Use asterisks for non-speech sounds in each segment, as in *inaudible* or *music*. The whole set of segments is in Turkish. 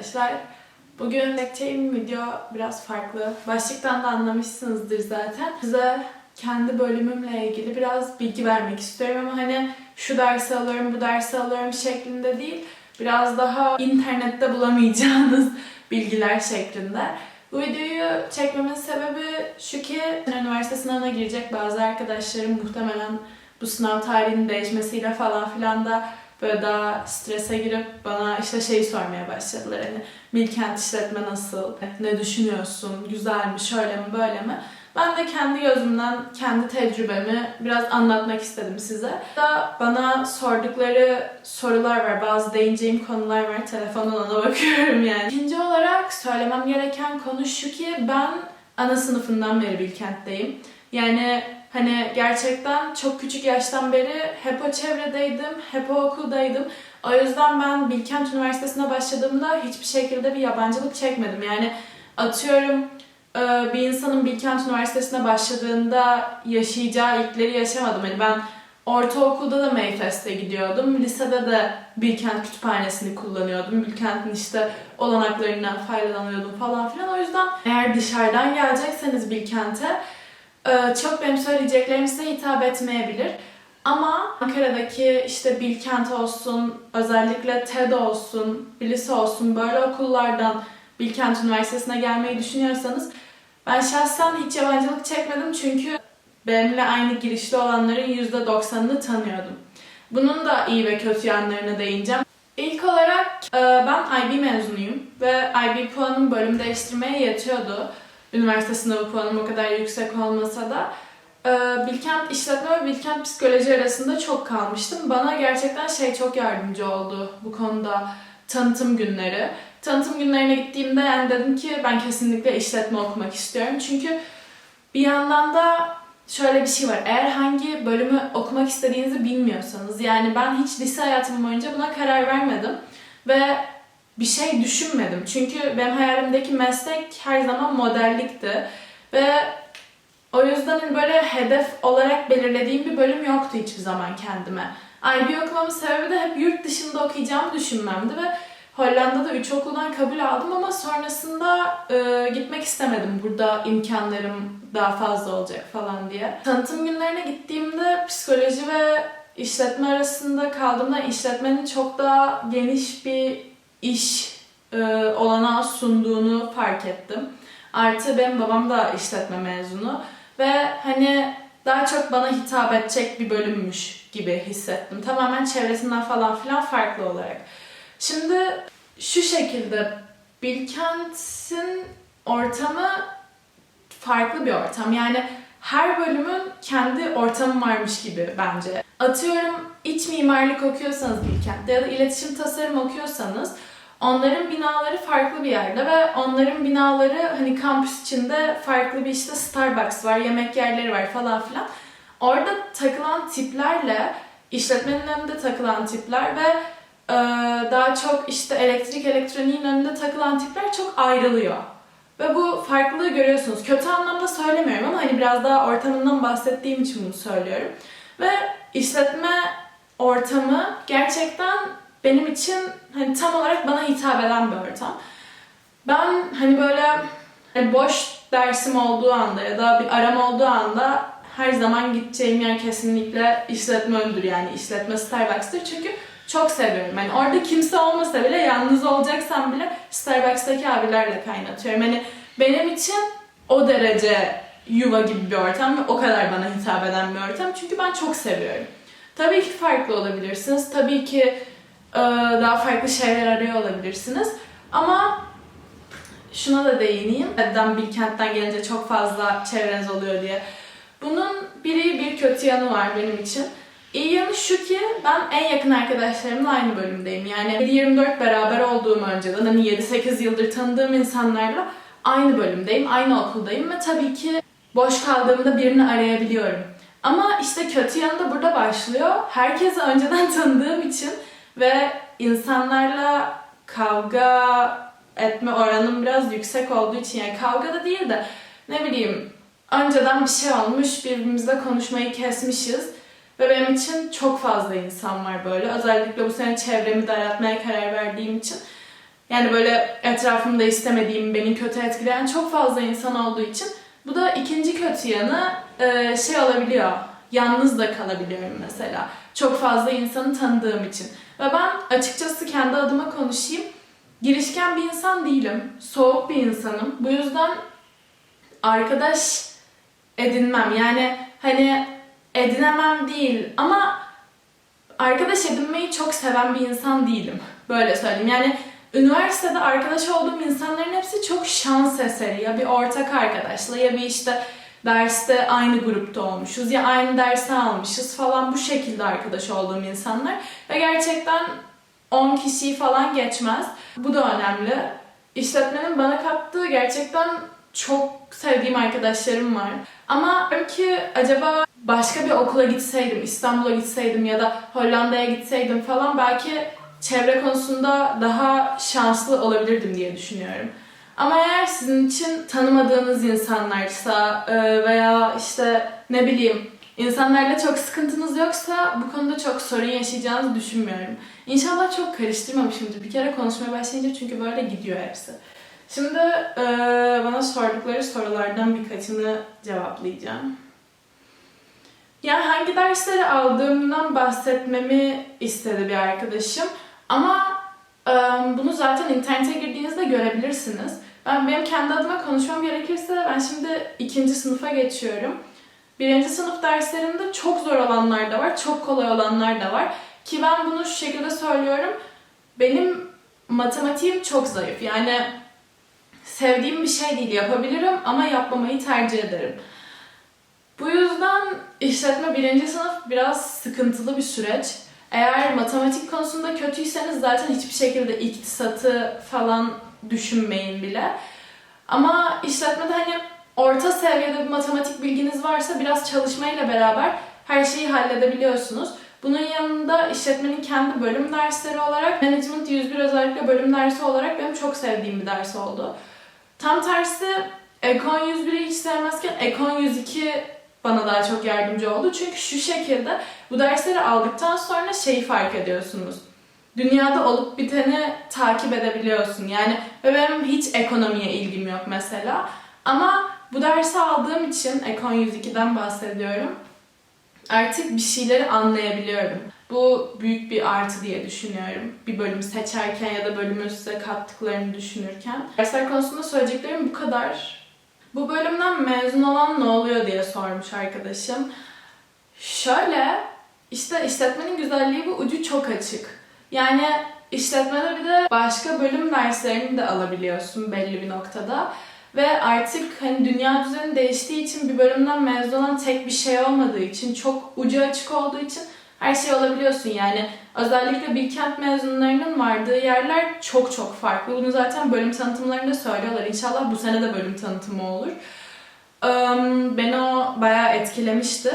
arkadaşlar. Bugün çekeceğim video biraz farklı. Başlıktan da anlamışsınızdır zaten. Size kendi bölümümle ilgili biraz bilgi vermek istiyorum ama hani şu dersi alıyorum, bu dersi alıyorum şeklinde değil. Biraz daha internette bulamayacağınız *laughs* bilgiler şeklinde. Bu videoyu çekmemin sebebi şu ki üniversite sınavına girecek bazı arkadaşlarım muhtemelen bu sınav tarihinin değişmesiyle falan filan da böyle daha strese girip bana işte şey sormaya başladılar. Hani Bilkent işletme nasıl? Ne düşünüyorsun? Güzel mi? Şöyle mi? Böyle mi? Ben de kendi gözümden, kendi tecrübemi biraz anlatmak istedim size. Da bana sordukları sorular var, bazı değineceğim konular var. Telefondan ona *laughs* bakıyorum yani. İkinci olarak söylemem gereken konu şu ki ben ana sınıfından beri Bilkent'teyim. Yani hani gerçekten çok küçük yaştan beri hep o çevredeydim, hep o okuldaydım. O yüzden ben Bilkent Üniversitesi'ne başladığımda hiçbir şekilde bir yabancılık çekmedim. Yani atıyorum e, bir insanın Bilkent Üniversitesi'ne başladığında yaşayacağı ilkleri yaşamadım. Hani ben ortaokulda da Mayfest'e gidiyordum. Lisede de Bilkent Kütüphanesi'ni kullanıyordum. Bilkent'in işte olanaklarından faydalanıyordum falan filan. O yüzden eğer dışarıdan gelecekseniz Bilkent'e çok benim söyleyeceklerim size hitap etmeyebilir. Ama Ankara'daki işte Bilkent olsun, özellikle TED olsun, Bilise olsun böyle okullardan Bilkent Üniversitesi'ne gelmeyi düşünüyorsanız ben şahsen hiç yabancılık çekmedim çünkü benimle aynı girişli olanların %90'ını tanıyordum. Bunun da iyi ve kötü yanlarına değineceğim. İlk olarak e, ben IB mezunuyum ve IB puanım bölüm değiştirmeye yetiyordu. Üniversite sınavı puanım o kadar yüksek olmasa da. E, Bilkent işletme ve Bilkent psikoloji arasında çok kalmıştım. Bana gerçekten şey çok yardımcı oldu bu konuda tanıtım günleri. Tanıtım günlerine gittiğimde yani dedim ki ben kesinlikle işletme okumak istiyorum. Çünkü bir yandan da şöyle bir şey var. Eğer hangi bölümü okumak istediğinizi bilmiyorsanız yani ben hiç lise hayatım boyunca buna karar vermedim ve bir şey düşünmedim. Çünkü benim hayalimdeki meslek her zaman modellikti ve o yüzden hani böyle hedef olarak belirlediğim bir bölüm yoktu hiçbir zaman kendime. IB okumamın sebebi de hep yurt dışında okuyacağımı düşünmemdi ve Hollanda'da 3 okuldan kabul aldım ama sonrasında e, gitmek istemedim. Burada imkanlarım daha fazla olacak falan diye. Tanıtım günlerine gittiğimde psikoloji ve işletme arasında kaldığımda işletmenin çok daha geniş bir iş e, olanağı sunduğunu fark ettim. Artı benim babam da işletme mezunu ve hani daha çok bana hitap edecek bir bölümmüş gibi hissettim. Tamamen çevresinden falan filan farklı olarak. Şimdi şu şekilde Bilkent'in ortamı farklı bir ortam. Yani her bölümün kendi ortamı varmış gibi bence. Atıyorum iç mimarlık okuyorsanız Bilkent'te ya da iletişim tasarım okuyorsanız onların binaları farklı bir yerde ve onların binaları hani kampüs içinde farklı bir işte Starbucks var, yemek yerleri var falan filan. Orada takılan tiplerle işletmenin önünde takılan tipler ve ee, daha çok işte elektrik elektroniğin önünde takılan tipler çok ayrılıyor. Ve bu farklılığı görüyorsunuz. Kötü anlamda söylemiyorum ama hani biraz daha ortamından bahsettiğim için bunu söylüyorum. Ve işletme ortamı gerçekten benim için hani tam olarak bana hitap eden bir ortam. Ben hani böyle hani boş dersim olduğu anda ya da bir aram olduğu anda her zaman gideceğim yer kesinlikle işletme öndür yani işletme Starbucks'tır. Çünkü çok seviyorum. Yani orada kimse olmasa bile yalnız olacaksam bile Starbucks'taki abilerle kaynatıyorum. Hani benim için o derece yuva gibi bir ortam ve o kadar bana hitap eden bir ortam. Çünkü ben çok seviyorum. Tabii ki farklı olabilirsiniz. Tabii ki daha farklı şeyler arıyor olabilirsiniz. Ama şuna da değineyim. Neden Bilkent'ten gelince çok fazla çevreniz oluyor diye. Bunun biri bir kötü yanı var benim için. İyi yanı şu ki ben en yakın arkadaşlarımla aynı bölümdeyim. Yani 7-24 beraber olduğum önceden hani 7-8 yıldır tanıdığım insanlarla aynı bölümdeyim, aynı okuldayım ve tabii ki boş kaldığımda birini arayabiliyorum. Ama işte kötü yanı da burada başlıyor. Herkesi önceden tanıdığım için ve insanlarla kavga etme oranım biraz yüksek olduğu için yani kavga da değil de ne bileyim önceden bir şey olmuş birbirimizle konuşmayı kesmişiz ve benim için çok fazla insan var böyle. Özellikle bu sene çevremi daraltmaya karar verdiğim için. Yani böyle etrafımda istemediğim, beni kötü etkileyen çok fazla insan olduğu için bu da ikinci kötü yanı şey olabiliyor. Yalnız da kalabiliyorum mesela. Çok fazla insanı tanıdığım için. Ve ben açıkçası kendi adıma konuşayım. Girişken bir insan değilim. Soğuk bir insanım. Bu yüzden arkadaş edinmem. Yani hani edinemem değil ama arkadaş edinmeyi çok seven bir insan değilim. Böyle söyleyeyim. Yani üniversitede arkadaş olduğum insanların hepsi çok şans eseri. Ya bir ortak arkadaşla ya bir işte derste aynı grupta olmuşuz ya aynı dersi almışız falan bu şekilde arkadaş olduğum insanlar. Ve gerçekten 10 kişiyi falan geçmez. Bu da önemli. İşletmenin bana kattığı gerçekten çok sevdiğim arkadaşlarım var. Ama ki acaba başka bir okula gitseydim, İstanbul'a gitseydim ya da Hollanda'ya gitseydim falan belki çevre konusunda daha şanslı olabilirdim diye düşünüyorum. Ama eğer sizin için tanımadığınız insanlarsa e, veya işte ne bileyim insanlarla çok sıkıntınız yoksa bu konuda çok sorun yaşayacağınızı düşünmüyorum. İnşallah çok karıştırmamışımdır. Bir kere konuşmaya başlayınca çünkü böyle gidiyor hepsi. Şimdi e, bana sordukları sorulardan birkaçını cevaplayacağım. Yani hangi dersleri aldığımdan bahsetmemi istedi bir arkadaşım. Ama e, bunu zaten internete girdiğinizde görebilirsiniz. Ben benim kendi adıma konuşmam gerekirse ben şimdi ikinci sınıfa geçiyorum. Birinci sınıf derslerinde çok zor olanlar da var, çok kolay olanlar da var. Ki ben bunu şu şekilde söylüyorum. Benim matematiğim çok zayıf. Yani sevdiğim bir şey değil, yapabilirim ama yapmamayı tercih ederim. Bu yüzden işletme birinci sınıf biraz sıkıntılı bir süreç. Eğer matematik konusunda kötüyseniz zaten hiçbir şekilde iktisatı falan düşünmeyin bile. Ama işletmede hani orta seviyede bir matematik bilginiz varsa biraz çalışmayla beraber her şeyi halledebiliyorsunuz. Bunun yanında işletmenin kendi bölüm dersleri olarak Management 101 özellikle bölüm dersi olarak benim çok sevdiğim bir ders oldu. Tam tersi Ekon 101'i hiç sevmezken Ekon 102 bana daha çok yardımcı oldu. Çünkü şu şekilde bu dersleri aldıktan sonra şeyi fark ediyorsunuz. Dünyada olup biteni takip edebiliyorsun. Yani ve benim hiç ekonomiye ilgim yok mesela. Ama bu dersi aldığım için Ekon 102'den bahsediyorum. Artık bir şeyleri anlayabiliyorum. Bu büyük bir artı diye düşünüyorum. Bir bölüm seçerken ya da bölümün size kattıklarını düşünürken. Dersler konusunda söyleyeceklerim bu kadar. Bu bölümden mezun olan ne oluyor diye sormuş arkadaşım. Şöyle, işte işletmenin güzelliği bu ucu çok açık. Yani işletmede bir de başka bölüm derslerini de alabiliyorsun belli bir noktada. Ve artık hani dünya düzeni değiştiği için bir bölümden mezun olan tek bir şey olmadığı için, çok ucu açık olduğu için her şey olabiliyorsun yani. Özellikle Bilkent mezunlarının vardığı yerler çok çok farklı. Bunu zaten bölüm tanıtımlarında söylüyorlar. İnşallah bu sene de bölüm tanıtımı olur. Beni o bayağı etkilemişti.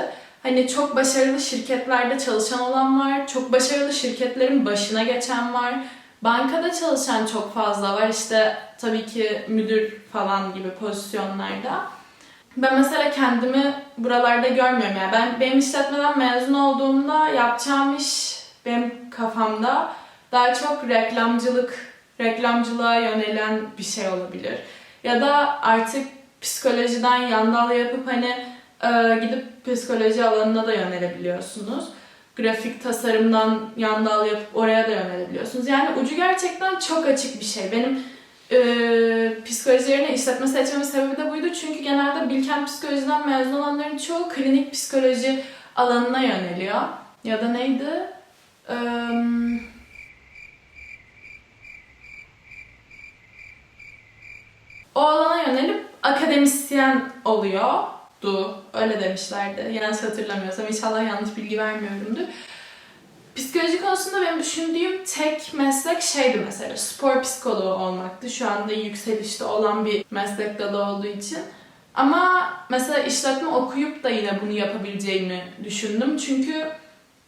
Hani çok başarılı şirketlerde çalışan olan var. Çok başarılı şirketlerin başına geçen var. Bankada çalışan çok fazla var. İşte tabii ki müdür falan gibi pozisyonlarda. Ben mesela kendimi buralarda görmüyorum. Yani ben benim işletmeden mezun olduğumda yapacağım iş benim kafamda daha çok reklamcılık, reklamcılığa yönelen bir şey olabilir. Ya da artık psikolojiden yandal yapıp hani e, gidip psikoloji alanına da yönelebiliyorsunuz. Grafik tasarımdan yandal yapıp oraya da yönelebiliyorsunuz. Yani ucu gerçekten çok açık bir şey. Benim e, psikoloji yerine işletme seçmemin sebebi de buydu. Çünkü genelde Bilkent Psikoloji'den mezun olanların çoğu klinik psikoloji alanına yöneliyor. Ya da neydi? Eee... o alana yönelip akademisyen oluyordu. Öyle demişlerdi. Yanlış hatırlamıyorsam. İnşallah yanlış bilgi vermiyorumdur. Psikoloji konusunda benim düşündüğüm tek meslek şeydi mesela spor psikoloğu olmaktı. Şu anda yükselişte olan bir meslek dalı olduğu için. Ama mesela işletme okuyup da yine bunu yapabileceğimi düşündüm. Çünkü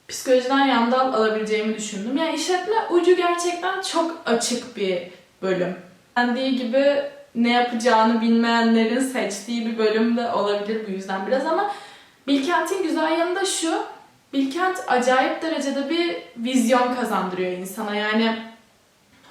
psikolojiden yandal alabileceğimi düşündüm. Yani işletme ucu gerçekten çok açık bir bölüm. Dendiği gibi ne yapacağını bilmeyenlerin seçtiği bir bölüm de olabilir bu yüzden biraz ama Bilkent'in güzel yanı da şu. Bilkent acayip derecede bir vizyon kazandırıyor insana. Yani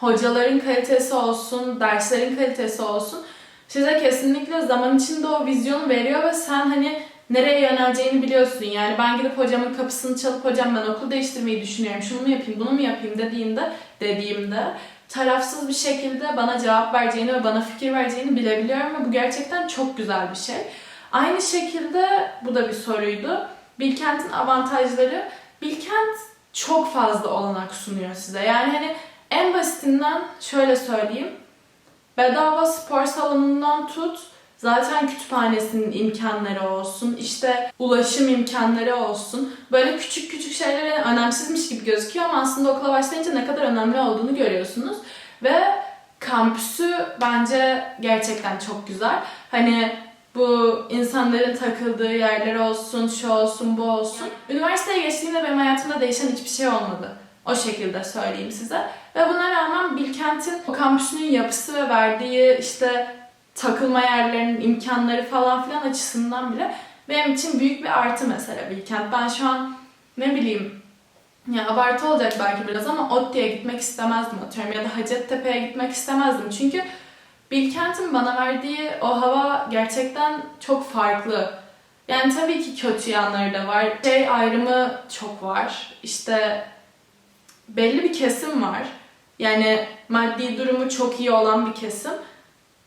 hocaların kalitesi olsun, derslerin kalitesi olsun size kesinlikle zaman içinde o vizyonu veriyor ve sen hani nereye yöneleceğini biliyorsun. Yani ben gidip hocamın kapısını çalıp hocam ben okul değiştirmeyi düşünüyorum, şunu mu yapayım, bunu mu yapayım dediğimde, dediğimde tarafsız bir şekilde bana cevap vereceğini ve bana fikir vereceğini bilebiliyorum ve bu gerçekten çok güzel bir şey. Aynı şekilde bu da bir soruydu. Bilkent'in avantajları, Bilkent çok fazla olanak sunuyor size. Yani hani en basitinden şöyle söyleyeyim. Bedava spor salonundan tut, zaten kütüphanesinin imkanları olsun, işte ulaşım imkanları olsun. Böyle küçük küçük şeyler önemsizmiş gibi gözüküyor ama aslında okula başlayınca ne kadar önemli olduğunu görüyorsunuz. Ve kampüsü bence gerçekten çok güzel. Hani bu insanların takıldığı yerler olsun, şu olsun, bu olsun. Üniversiteye geçtiğimde benim hayatımda değişen hiçbir şey olmadı. O şekilde söyleyeyim size. Ve buna rağmen Bilkent'in o kampüsünün yapısı ve verdiği işte takılma yerlerinin imkanları falan filan açısından bile benim için büyük bir artı mesela Bilkent. Ben şu an ne bileyim ya abartı olacak belki biraz ama ODTÜ'ye gitmek istemezdim atıyorum ya da Hacettepe'ye gitmek istemezdim. Çünkü Bilkent'in bana verdiği o hava gerçekten çok farklı. Yani tabii ki kötü yanları da var. Şey ayrımı çok var. İşte belli bir kesim var. Yani maddi durumu çok iyi olan bir kesim.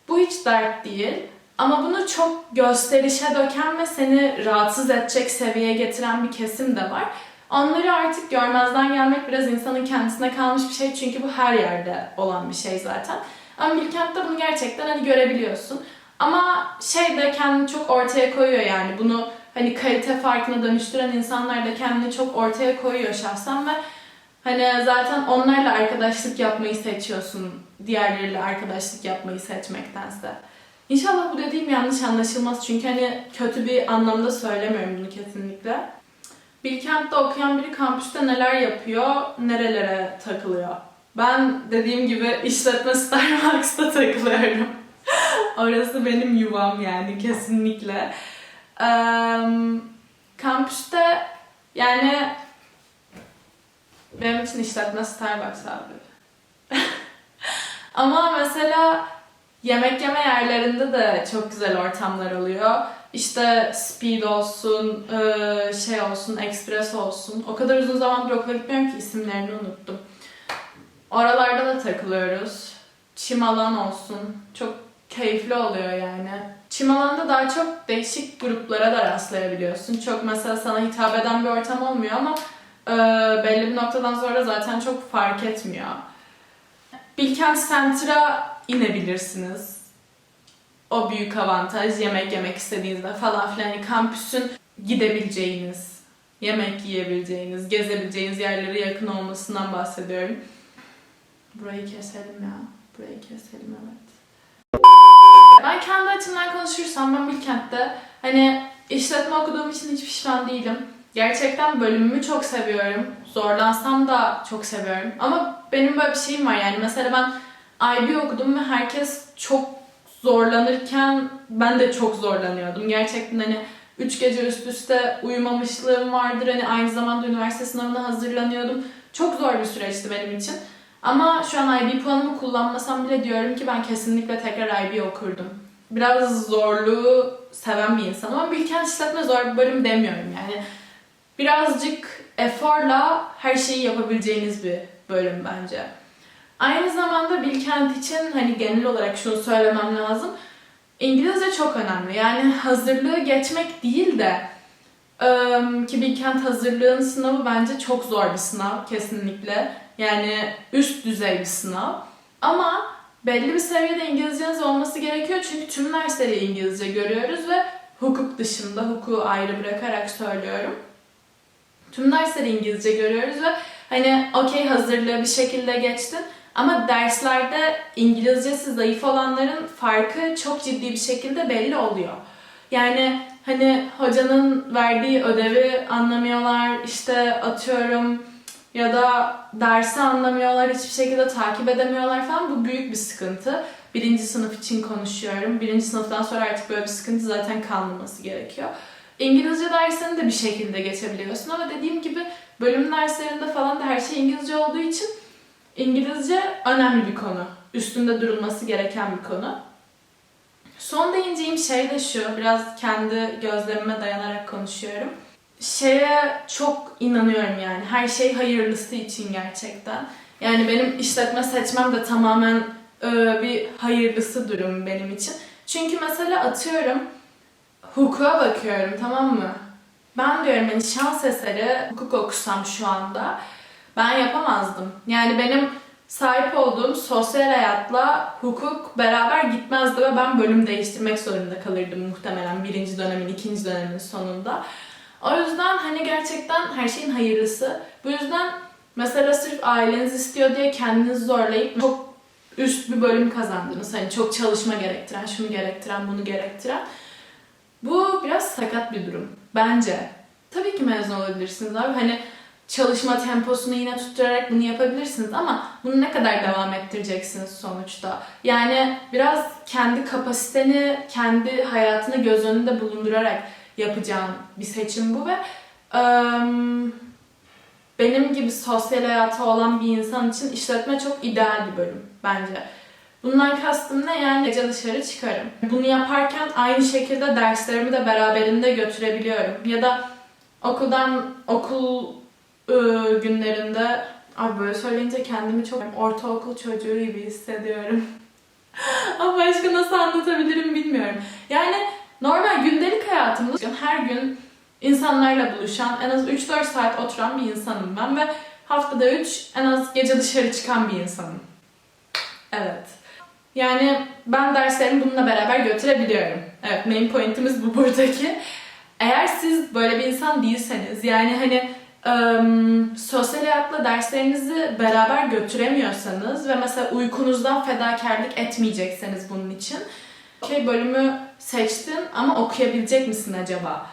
Bu hiç dert değil. Ama bunu çok gösterişe döken ve seni rahatsız edecek seviyeye getiren bir kesim de var. Onları artık görmezden gelmek biraz insanın kendisine kalmış bir şey çünkü bu her yerde olan bir şey zaten. Ama Bilkent'te bunu gerçekten hani görebiliyorsun. Ama şey de kendini çok ortaya koyuyor yani bunu hani kalite farkına dönüştüren insanlar da kendini çok ortaya koyuyor şahsen ve hani zaten onlarla arkadaşlık yapmayı seçiyorsun diğerleriyle arkadaşlık yapmayı seçmektense. İnşallah bu dediğim yanlış anlaşılmaz çünkü hani kötü bir anlamda söylemiyorum bunu kesinlikle. Bilkent'te okuyan biri kampüste neler yapıyor, nerelere takılıyor? Ben dediğim gibi işletme Starbucks'ta takılıyorum. *laughs* Orası benim yuvam yani kesinlikle. Eee, kampüste yani benim için işletme Starbucks abi. *laughs* Ama mesela yemek yeme yerlerinde de çok güzel ortamlar oluyor. İşte speed olsun, eee, şey olsun, express olsun. O kadar uzun zamandır okula gitmiyorum ki isimlerini unuttum. Oralarda da takılıyoruz. Çim alan olsun. Çok keyifli oluyor yani. Çim alanda daha çok değişik gruplara da rastlayabiliyorsun. Çok mesela sana hitap eden bir ortam olmuyor ama e, belli bir noktadan sonra zaten çok fark etmiyor. Bilkent Center'a inebilirsiniz. O büyük avantaj yemek yemek istediğinizde falan filan. Kampüsün gidebileceğiniz, yemek yiyebileceğiniz, gezebileceğiniz yerlere yakın olmasından bahsediyorum. Burayı keselim ya. Burayı keselim evet. Ben kendi açımdan konuşursam ben Bilkent'te hani işletme okuduğum için hiç pişman değilim. Gerçekten bölümümü çok seviyorum. Zorlansam da çok seviyorum. Ama benim böyle bir şeyim var yani. Mesela ben IB okudum ve herkes çok zorlanırken ben de çok zorlanıyordum. Gerçekten hani üç gece üst üste uyumamışlığım vardır. Hani aynı zamanda üniversite sınavına hazırlanıyordum. Çok zor bir süreçti benim için. Ama şu an IB puanımı kullanmasam bile diyorum ki ben kesinlikle tekrar IB okurdum. Biraz zorluğu seven bir insanım ama Bilkent işletme zor bir bölüm demiyorum yani. Birazcık eforla her şeyi yapabileceğiniz bir bölüm bence. Aynı zamanda Bilkent için hani genel olarak şunu söylemem lazım. İngilizce çok önemli. Yani hazırlığı geçmek değil de ıı, ki Bilkent hazırlığın sınavı bence çok zor bir sınav kesinlikle. Yani üst düzey bir sınav. Ama belli bir seviyede İngilizceniz olması gerekiyor çünkü tüm dersleri İngilizce görüyoruz ve hukuk dışında, hukuku ayrı bırakarak söylüyorum. Tüm dersleri İngilizce görüyoruz ve hani okey hazırlığı bir şekilde geçtin ama derslerde İngilizcesi zayıf olanların farkı çok ciddi bir şekilde belli oluyor. Yani hani hocanın verdiği ödevi anlamıyorlar, işte atıyorum ya da dersi anlamıyorlar, hiçbir şekilde takip edemiyorlar falan. Bu büyük bir sıkıntı. Birinci sınıf için konuşuyorum. Birinci sınıftan sonra artık böyle bir sıkıntı zaten kalmaması gerekiyor. İngilizce dersini de bir şekilde geçebiliyorsun ama dediğim gibi bölüm derslerinde falan da her şey İngilizce olduğu için İngilizce önemli bir konu. Üstünde durulması gereken bir konu. Son değineceğim şey de şu, biraz kendi gözlemime dayanarak konuşuyorum. Şeye çok inanıyorum yani, her şey hayırlısı için gerçekten. Yani benim işletme seçmem de tamamen bir hayırlısı durum benim için. Çünkü mesela atıyorum, hukuka bakıyorum tamam mı? Ben diyorum hani şans eseri hukuk okusam şu anda ben yapamazdım. Yani benim sahip olduğum sosyal hayatla hukuk beraber gitmezdi ve ben bölüm değiştirmek zorunda kalırdım muhtemelen birinci dönemin, ikinci dönemin sonunda. O yüzden hani gerçekten her şeyin hayırlısı. Bu yüzden mesela sırf aileniz istiyor diye kendinizi zorlayıp çok üst bir bölüm kazandınız. Hani çok çalışma gerektiren, şunu gerektiren, bunu gerektiren. Bu biraz sakat bir durum bence. Tabii ki mezun olabilirsiniz abi. Hani çalışma temposunu yine tutturarak bunu yapabilirsiniz ama bunu ne kadar devam ettireceksiniz sonuçta? Yani biraz kendi kapasiteni, kendi hayatını göz önünde bulundurarak yapacağın bir seçim bu ve ım, benim gibi sosyal hayatı olan bir insan için işletme çok ideal bir bölüm bence. Bundan kastım ne? Yani gece dışarı çıkarım. Bunu yaparken aynı şekilde derslerimi de beraberinde götürebiliyorum. Ya da okuldan okul ıı, günlerinde Abi böyle söyleyince kendimi çok ortaokul çocuğu gibi hissediyorum. *laughs* Ama başka nasıl anlatabilirim bilmiyorum. Yani normal gündelik hayatımda her gün insanlarla buluşan, en az 3-4 saat oturan bir insanım ben ve haftada 3 en az gece dışarı çıkan bir insanım. Evet. Yani ben derslerimi bununla beraber götürebiliyorum. Evet, main pointimiz bu buradaki. Eğer siz böyle bir insan değilseniz, yani hani ım, sosyal hayatla derslerinizi beraber götüremiyorsanız ve mesela uykunuzdan fedakarlık etmeyecekseniz bunun için okey bölümü seçtin ama okuyabilecek misin acaba?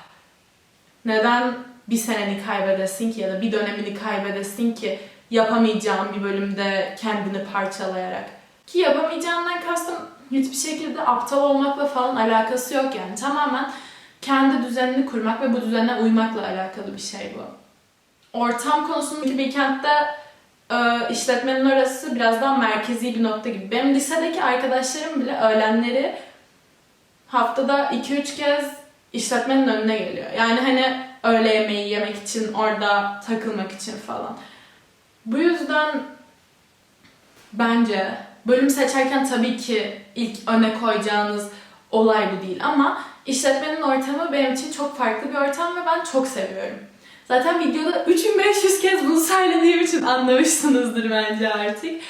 Neden bir seneni kaybedesin ki ya da bir dönemini kaybedesin ki yapamayacağın bir bölümde kendini parçalayarak? Ki yapamayacağından kastım hiçbir şekilde aptal olmakla falan alakası yok yani. Tamamen kendi düzenini kurmak ve bu düzene uymakla alakalı bir şey bu. Ortam konusundaki bir kentte e, işletmenin orası biraz daha merkezi bir nokta gibi. Benim lisedeki arkadaşlarım bile öğlenleri haftada 2-3 kez işletmenin önüne geliyor. Yani hani öğle yemeği yemek için, orada takılmak için falan. Bu yüzden bence bölüm seçerken tabii ki ilk öne koyacağınız olay bu değil ama işletmenin ortamı benim için çok farklı bir ortam ve ben çok seviyorum. Zaten videoda 3500 kez bunu söylediğim için anlamışsınızdır bence artık.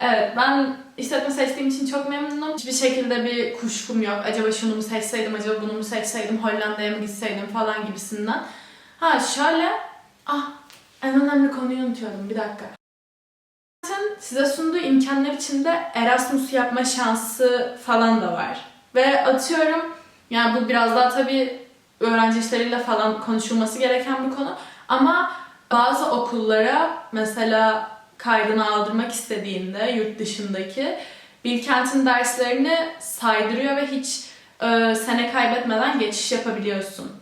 Evet ben işletme seçtiğim için çok memnunum. Hiçbir şekilde bir kuşkum yok. Acaba şunu mu seçseydim, acaba bunu mu seçseydim, Hollanda'ya mı gitseydim falan gibisinden. Ha şöyle, ah en önemli konuyu unutuyordum bir dakika. Zaten size sunduğu imkanlar içinde Erasmus yapma şansı falan da var. Ve atıyorum, yani bu biraz daha tabii öğrenci işleriyle falan konuşulması gereken bir konu. Ama bazı okullara mesela kaydını aldırmak istediğinde yurt dışındaki Bilkent'in derslerini saydırıyor ve hiç e, sene kaybetmeden geçiş yapabiliyorsun.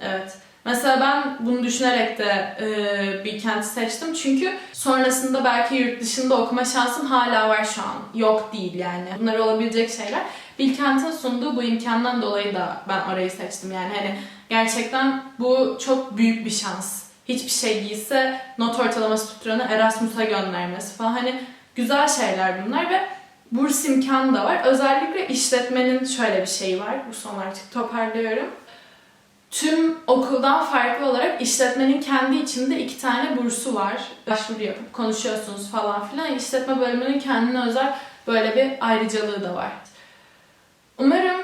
Evet. Mesela ben bunu düşünerek de e, Bilkent'i seçtim. Çünkü sonrasında belki yurt dışında okuma şansım hala var şu an. Yok değil yani. Bunlar olabilecek şeyler. Bilkent'in sunduğu bu imkandan dolayı da ben orayı seçtim. Yani hani gerçekten bu çok büyük bir şans. Hiçbir şey değilse not ortalaması tutturanı Erasmus'a göndermesi falan. Hani güzel şeyler bunlar ve burs imkanı da var. Özellikle işletmenin şöyle bir şeyi var. Bu son artık toparlıyorum. Tüm okuldan farklı olarak işletmenin kendi içinde iki tane bursu var. Başvuru yapıp konuşuyorsunuz falan filan. İşletme bölümünün kendine özel böyle bir ayrıcalığı da var. Umarım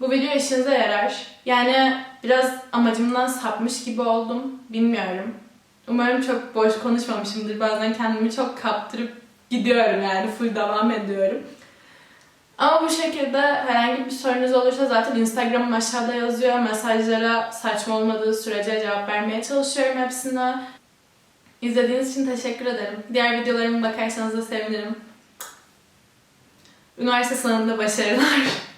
bu video işinize yarar. Yani biraz amacımdan sapmış gibi oldum. Bilmiyorum. Umarım çok boş konuşmamışımdır. Bazen kendimi çok kaptırıp gidiyorum yani full devam ediyorum. Ama bu şekilde herhangi bir sorunuz olursa zaten Instagram'ım aşağıda yazıyor. Mesajlara saçma olmadığı sürece cevap vermeye çalışıyorum hepsine. İzlediğiniz için teşekkür ederim. Diğer videolarıma bakarsanız da sevinirim. Üniversite sınavında başarılar. *laughs*